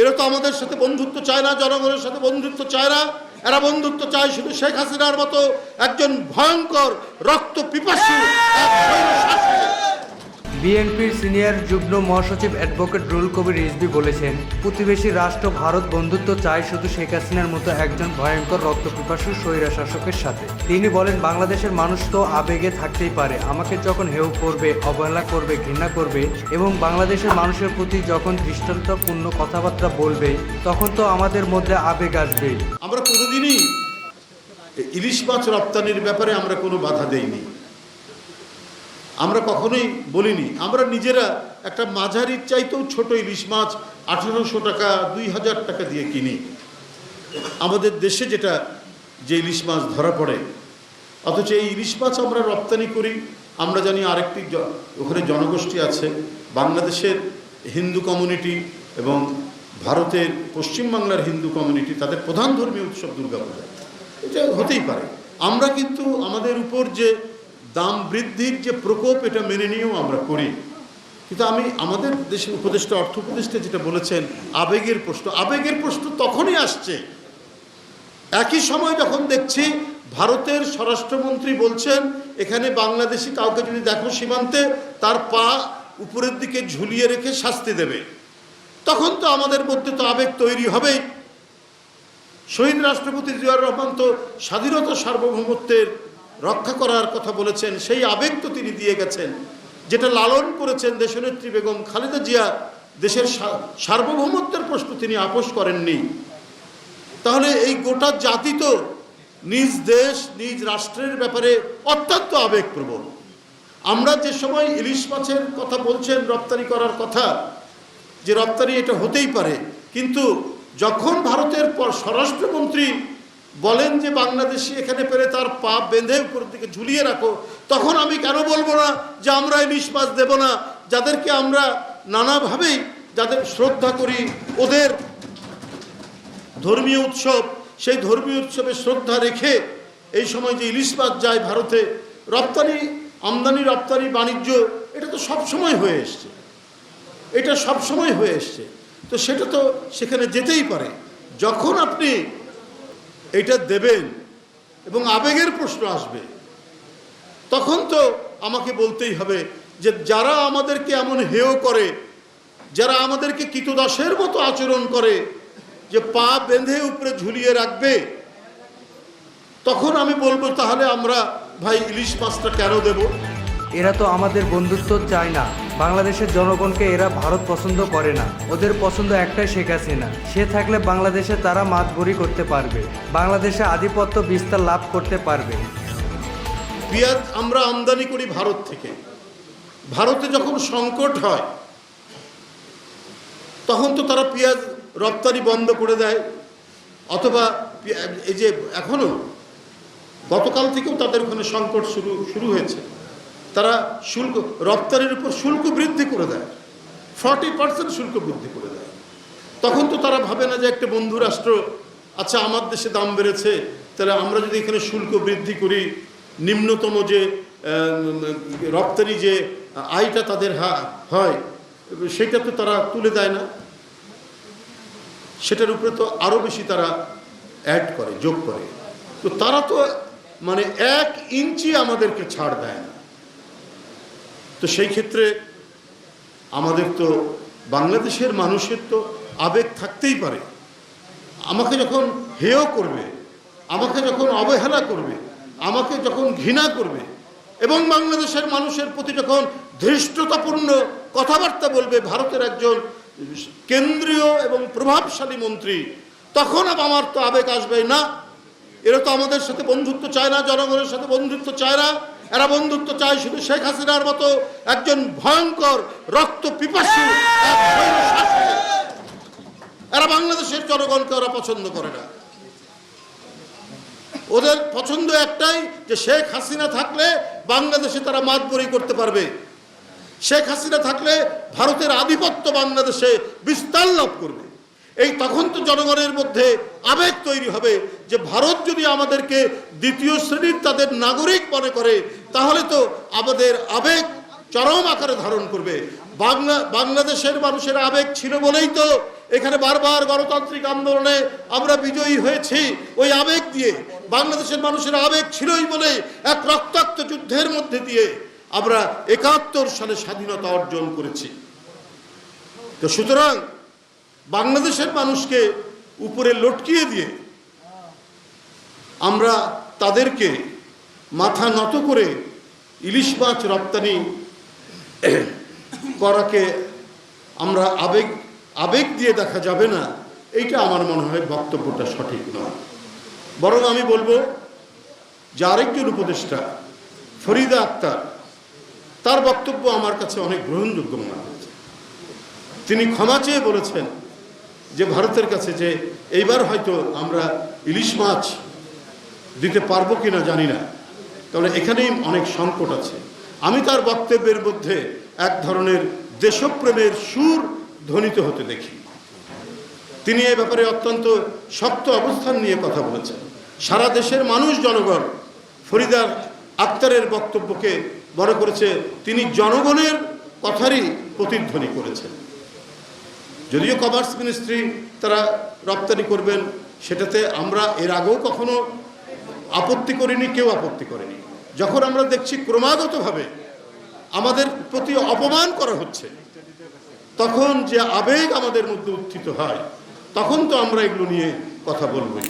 এরা তো আমাদের সাথে বন্ধুত্ব চায় না, জনগণের সাথে বন্ধুত্ব চায় না এরা বন্ধুত্ব চায় শুধু শেখ হাসিনার মতো একজন ভয়ঙ্কর রক্ত পিপাসু। বিএনপির সিনিয়র যুগ্ম মহাসচিব অ্যাডভোকেট রুল কবির রিজবি বলেছেন, প্রতিবেশী রাষ্ট্র, ভারত বন্ধুত্ব চায় শুধু শেখ হাসিনার মতো একজন ভয়ঙ্কর রক্তপিপাসু স্বৈরা শাসকের সাথে। তিনি বলেন, বাংলাদেশের মানুষ তো আবেগে থাকতেই পারে, আমাকে যখন হেউ করবে, অবহেলা করবে, ঘৃণা করবে এবং বাংলাদেশের মানুষের প্রতি যখন দৃষ্টান্তপূর্ণ কথাবার্তা বলবে, তখন তো আমাদের মধ্যে আবেগ আসবেই। আমরা কোনোদিনই ইলিশ মাছ রপ্তানির ব্যাপারে আমরা কোনো বাধা দেইনি। আমরা কখনোই বলিনি। আমরা নিজেরা একটা মাঝারির চাইতেও ছোট ইলিশ মাছ আঠেরোশো টাকা, দুই হাজার টাকা দিয়ে কিনি। আমাদের দেশে যেটা, যে ইলিশ মাছ ধরা পড়ে, অথচ এই ইলিশ মাছ আমরা রপ্তানি করি। আমরা জানি আরেকটি ওখানে জনগোষ্ঠী আছে, বাংলাদেশের হিন্দু কমিউনিটি এবং ভারতের পশ্চিমবাংলার হিন্দু কমিউনিটি, তাদের প্রধান ধর্মীয় উৎসব দুর্গাপূজা। এটা হতেই পারে। আমরা কিন্তু আমাদের উপর যে দাম বৃদ্ধির যে প্রকোপ এটা মেনে নিয়েও আমরা করি। কিন্তু আমি আমাদের দেশের উপদেষ্টা, অর্থ উপদেষ্টা যেটা বলেছেন, আবেগের প্রশ্ন আবেগের প্রশ্ন তখনই আসছে। একই সময় যখন দেখছি ভারতের স্বরাষ্ট্রমন্ত্রী বলছেন, এখানে বাংলাদেশি কাউকে যদি দেখো সীমান্তে, তার পা উপরের দিকে ঝুলিয়ে রেখে শাস্তি দেবে। তখন তো আমাদের মধ্যে তো আবেগ তৈরি হবেই। শহীদ রাষ্ট্রপতি জিয়াউর রহমান তো স্বাধীনতা সার্বভৌমত্বের রক্ষা করার কথা বলেছেন, সেই আবেগ তো তিনি দিয়ে গেছেন, যেটা লালন করেছেন দেশনেত্রী বেগম খালেদা জিয়া, দেশের সার্বভৌমত্বের প্রশ্ন তিনি আপোষ করেননি। তাহলে এই গোটা জাতি তো নিজ দেশ, নিজ রাষ্ট্রের ব্যাপারে অত্যন্ত আবেগপ্রবণ। আমরা যে সময় ইলিশ মাছের কথা বলছেন, রপ্তানি করার কথা, যে রপ্তানি এটা হতেই পারে, কিন্তু যখন ভারতের পর স্বরাষ্ট্রমন্ত্রী বলেন যে বাংলাদেশি এখানে পেরে তার পা বেঁধে উপরের দিকে ঝুলিয়ে রাখো, তখন আমি কেন বলব না যে আমরা ইলিশ মাছ দেবো না? যাদেরকে আমরা নানাভাবেই যাদের শ্রদ্ধা করি, ওদের ধর্মীয় উৎসব, সেই ধর্মীয় উৎসবে শ্রদ্ধা রেখে এই সময় যে ইলিশ মাছ যায় ভারতে, রপ্তানি, আমদানি, রপ্তানি, বাণিজ্য, এটা তো সব সময় হয়ে এসছে। এটা সব সময় হয়ে এসছে। তো সেটা তো সেখানে যেতেই পারে। যখন আপনি এটা দেবেন এবং আবেগের প্রশ্ন আসবে। তখন তো আমাকে বলতেই হবে যে যারা আমাদেরকে এমন হেয় করে, যারা আমাদেরকে কীতদাসের মতো আচরণ করে, যে পা বেঁধে উপরে ঝুলিয়ে রাখবে, তখন আমি বলব তাহলে আমরা ভাই ইলিশ মাছটা কেন দেব? এরা তো আমাদের বন্ধুত্ব চায় না। বাংলাদেশের জনগণকে এরা ভারত পছন্দ করে না। ওদের পছন্দ একটাই শেখ হাসিনা। সে থাকলে বাংলাদেশে তারা মাতবরি করতে পারবে। বাংলাদেশে আধিপত্য বিস্তার লাভ করতে পারবে। পেঁয়াজ, আমরা আমদানি করি ভারত থেকে। ভারতে যখন সংকট হয়, তখন তো তারা পেঁয়াজ রপ্তানি বন্ধ করে দেয়। অথবা এই যে এখনও গতকাল থেকেও তাদের ওখানে সংকট শুরু শুরু হয়েছে। তারা শুল্ক, রপ্তানির উপর শুল্ক বৃদ্ধি করে দেয়। ফর্টি পার্সেন্ট শুল্ক বৃদ্ধি করে দেয়। তখন তো তারা ভাবে না যে একটা বন্ধু রাষ্ট্র আচ্ছা আমার দেশে দাম বেড়েছে, তাহলে আমরা যদি এখানে শুল্ক বৃদ্ধি করি, নিম্নতম যে রপ্তানি যে, আয়টা তাদের হয়, সেটা তো তারা তুলে দেয় না। সেটার উপরে তো আরও বেশি তারা অ্যাড করে, যোগ করে। তো তারা তো মানে এক ইঞ্চি আমাদেরকে ছাড় দেয় না। তো সেই ক্ষেত্রে আমাদের তো বাংলাদেশের মানুষের তো আবেগ থাকতেই পারে। আমাকে যখন হেয় করবে, আমাকে যখন অবহেলা করবে, আমাকে যখন ঘৃণা করবে এবং বাংলাদেশের মানুষের প্রতি যখন ধৃষ্টতাপূর্ণ কথাবার্তা বলবে ভারতের একজন কেন্দ্রীয় এবং প্রভাবশালী মন্ত্রী, তখন আমার তো আবেগ আসবে না। এরা তো আমাদের সাথে বন্ধুত্ব চায় না, জনগণের সাথে বন্ধুত্ব চায় না। এরা বন্ধুত্ব চায় শুধু শেখ হাসিনার মতো একজন ভয়ঙ্কর রক্ত পিপাসু এরা বাংলাদেশের জনগণকে ওরা পছন্দ করে না। ওদের পছন্দ একটাই যে শেখ হাসিনা থাকলে বাংলাদেশে তারা মাতবরি করতে পারবে। শেখ হাসিনা থাকলে ভারতের আধিপত্য বাংলাদেশে বিস্তার লাভ করবে। এই তখন তো জনগণের মধ্যে আবেগ তৈরি হবে যে ভারত যদি আমাদেরকে দ্বিতীয় শ্রেণির তাদের নাগরিক মনে করে, তাহলে তো আমাদের আবেগ চরম আকারে ধারণ করবে। বাংলা, বাংলাদেশের মানুষের আবেগ ছিল বলেই তো এখানে বারবার গণতান্ত্রিক আন্দোলনে আমরা বিজয়ী হয়েছি। ওই আবেগ দিয়ে বাংলাদেশের মানুষের আবেগ ছিলই বলে এক রক্তাক্ত যুদ্ধের মধ্যে দিয়ে আমরা একাত্তর সালে স্বাধীনতা অর্জন করেছি। তো সুতরাং বাংলাদেশের মানুষকে উপরে লটকিয়ে দিয়ে আমরা তাদেরকে মাথা নত করে ইলিশ মাছ রপ্তানি করাকে আমরা আবেগ আবেগ দিয়ে দেখা যাবে না, এইটা আমার মনে হয় বক্তব্যটা সঠিক নয়। বরং আমি বলব যে আরেকজন উপদেষ্টা, ফরিদা আক্তার, তার বক্তব্য আমার কাছে অনেক গ্রহণযোগ্য মনে হয়েছে তিনি ক্ষমা চেয়ে বলেছেন যে ভারতের কাছে যে এইবার হয়তো আমরা ইলিশ মাছ দিতে পারব কিনা জানি না। তাহলে এখানেই অনেক সংকট আছে। আমি তার বক্তব্যের মধ্যে এক ধরনের দেশপ্রেমের সুর ধ্বনিত হতে দেখি। তিনি এ ব্যাপারে অত্যন্ত শক্ত অবস্থান নিয়ে কথা বলেছেন। সারা দেশের মানুষ জনগণ ফরিদার আক্তারের বক্তব্যকে বড় করেছে। তিনি জনগণের কথারই প্রতিধ্বনি করেছেন। যদিও কমার্স মিনিস্ট্রি তারা রপ্তানি করবেন, সেটাতে আমরা এর আগেও কখনো আপত্তি করিনি, কেউ আপত্তি করেনি। যখন আমরা দেখছি ক্রমাগতভাবে আমাদের প্রতি অপমান করা হচ্ছে, তখন যে আবেগ আমাদের মধ্যে উত্থিত হয়, তখন তো আমরা এগুলো নিয়ে কথা বলবই।